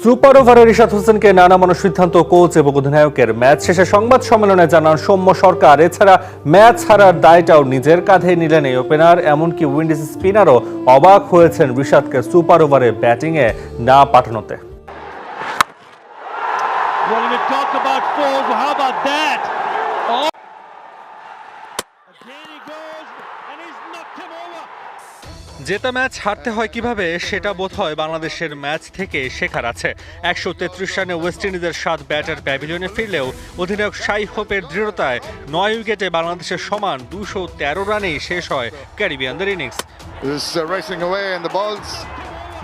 Super ওভারে রিশাদ হোসেনকে নানা মানুষ সিদ্ধান্ত কোচ এবং অধিনায়কের ম্যাচ শেষে সংবাদ সম্মেলনে জানান, সৌম্য সরকার। এছাড়া ম্যাচ হারার দায়টাও নিজের কাঁধে নিলেন এই ওপেনার। এমনকি উইন্ডিজ স্পিনারও অবাক হয়েছেন রিশাদকে সুপার ওভারে ব্যাটিংয়ে না পাঠানোতে। জেতা ম্যাচ হারতে হয় কীভাবে, সেটা বোধ হয় বাংলাদেশের ম্যাচ থেকে শেখার আছে। একশো তেত্রিশ রানে ওয়েস্ট ইন্ডিজের সাত ব্যাটার প্যাভিলিয়নে ফিরলেও অধিনায়ক সাই হোপের দৃঢ়তায় নয় উইকেটে বাংলাদেশের সমান দুশো তেরো রানেই শেষ হয় ক্যারিবিয়ানদের ইনিংস।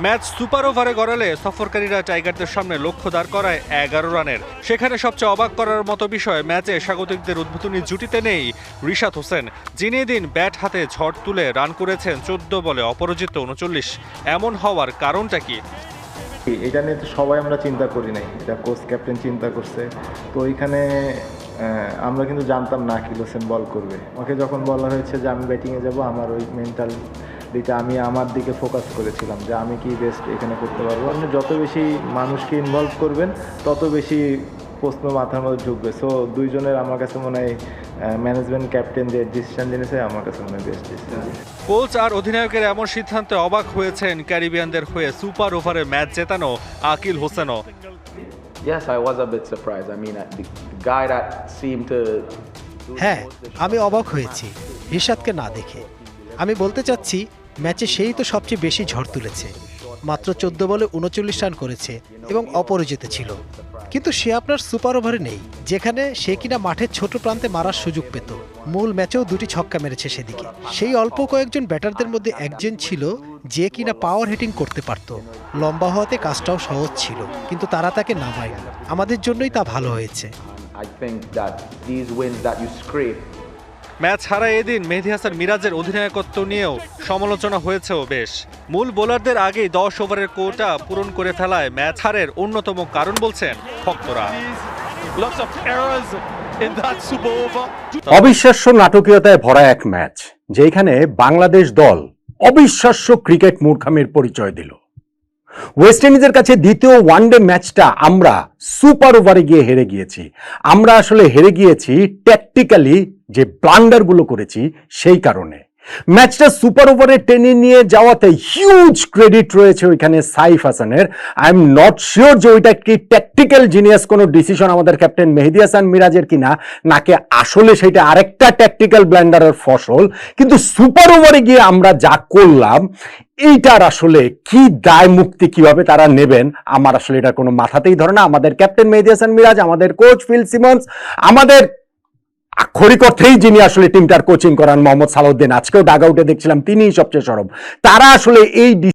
ম্যাচ সুপার ওভারে গড়ালে সফরকারীরা টাইগারদের সামনে লক্ষ্য দাঁড় করায় এগারো রানের। সেখানে সবচেয়ে অবাক করার মতো বিষয়, ম্যাচে স্বাগতিকদের উদ্বোধনী জুটিতে নেই রিশাদ হোসেন। যিনি দিন ব্যাট হাতে ঝড় তুলে রান করেছেন চোদ্দ বলে অপরাজিত উনচল্লিশ। এমন হওয়ার কারণটা কি? এটা নিয়ে তো সবাই আমরা চিন্তা করি নাই। এটা কোচ ক্যাপ্টেন চিন্তা করছে। তো ওইখানে আমরা কিন্তু জানতাম না কি হোসেন বল করবে। আমাকে যখন বলা হয়েছে যে আমি ব্যাটিংয়ে যাব, আমার ওই মেন্টালিটা আমি আমার দিকে ফোকাস করেছিলাম যে আমি কি বেস্ট এখানে করতে পারব আপনি যত বেশি মানুষকে ইনভলভ করবেন তত বেশি প্রশ্ন মাথার মধ্যে ঢুকবে সো দুইজনের আমার কাছে মনে হয় ম্যানেজমেন্ট ক্যাপ্টেন যে ডিসিশন নিয়েছে আমার কাছে মনে হয় বেস্ট ডিসিশন কোচ আর অধিনায়কের এমন সিদ্ধান্তে অবাক হয়েছেন ক্যারিবিয়ানদের হয়ে সুপার ওভারে ম্যাচ জেতানো আকিল হোসেনও Yes, I was a bit surprised. I mean, the, the guy that seemed to. হ্যাঁ আমি অবাক হয়েছি রিশাদকে না দেখে আমি বলতে চাচ্ছি ম্যাচে সেই তো সবচেয়ে বেশি ঝড় তুলেছে। মাত্র চোদ্দ বলে উনচল্লিশ রান করেছে এবং অপরাজিত ছিল। কিন্তু সে আপনার সুপার ওভারে নেই, যেখানে সে কিনা মাঠের ছোট প্রান্তে মারার সুযোগ পেত। মূল ম্যাচেও দুটি ছক্কা মেরেছে সেদিকে। সেই অল্প কয়েকজন ব্যাটারদের মধ্যে একজন ছিল যে কিনা পাওয়ার হিটিং করতে পারত। লম্বা হওয়াতে কাজটাও সহজ ছিল, কিন্তু তারা তাকে নামায় আমাদের জন্যই তা ভালো হয়েছে। I think that these wins that you scrape match হারায় এদিন মেহেদি হাসান মিরাজের অধিনায়কত্ব নিয়েও সমালোচনা হয়েছেও বেশ। মূল বোলারদের আগেই দশ ওভারের কোটা পূরণ করে ফেলায় ম্যাচ হারের অন্যতম কারণ বলছেন ভক্তরা. অবিশ্বাস্য নাটকীয়তায় ভরা এক ম্যাচ যেখানে বাংলাদেশ দল অবিশ্বাস্য ক্রিকেট মূর্খামির পরিচয় দিল। ওয়েস্ট ইন্ডিজের কাছে দ্বিতীয় ওয়ানডে ম্যাচটা আমরা সুপার ওভারে গিয়ে হেরে গিয়েছি। আমরা আসলে হেরে গিয়েছি ট্যাকটিক্যালি যে ব্লান্ডারগুলো করেছি সেই কারণে। ম্যাচটা সুপার ওভারে টেনে নিয়ে যাওয়াতে হিউজ ক্রেডিট রয়েছে ওইখানে সাইফ হাসানের। আই এম নট শিওর যে ওইটা কি ট্যাকটিক্যাল জিনিয়াস কোনো ডিসিশন আমাদের ক্যাপ্টেন মেহেদি হাসান মিরাজের কিনা, নাকি আসলে সেটা আরেকটা ট্যাকটিক্যাল ব্ল্যান্ডারের ফসল। কিন্তু সুপার ওভারে গিয়ে আমরা যা করলাম, এইটার আসলে কি দায় মুক্তি কীভাবে তারা নেবেন, আমার আসলে এটা কোনো মাথাতেই ধরে না। আমাদের ক্যাপ্টেন মেহেদি হাসান মিরাজ, আমাদের কোচ ফিল সিমন্স আমাদের আক্ষরিক অর্থেই যিনি আসলে টিমটার কোচিং করান মোহাম্মদ সালাউদ্দিন। আজকেও ডাগ আউটে দেখছিলাম তিনিই সবচেয়ে সরব। তারা আসলে এই